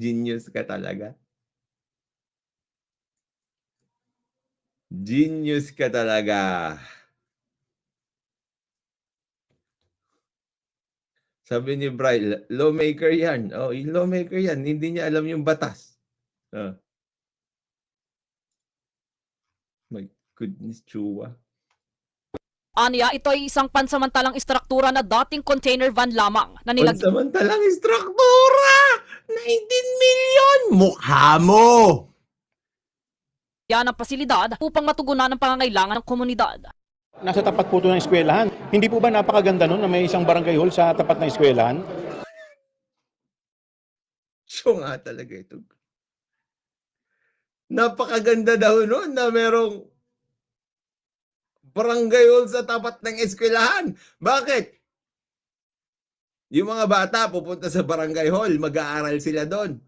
Genius ka talaga. Genius ka talaga. Sabi ni Bry, lawmaker yan. Oh, yung lawmaker yan. Hindi niya alam yung batas. Oh. My goodness, Chua. Anya, ito ay isang pansamantalang istruktura na dating container van lamang na nilagyan Pansamantalang instruktura! 19 million! Mukha mo! ng pasilidad upang matugunan ang pangangailangan ng komunidad. Nasa tapat po ito ng eskwelahan. Hindi po ba napakaganda nun na may isang barangay hall sa tapat ng eskwelahan? Siya nga talaga ito. Napakaganda daw nun na merong barangay hall sa tapat ng eskwelahan. Bakit? Yung mga bata pupunta sa barangay hall, mag-aaral sila doon.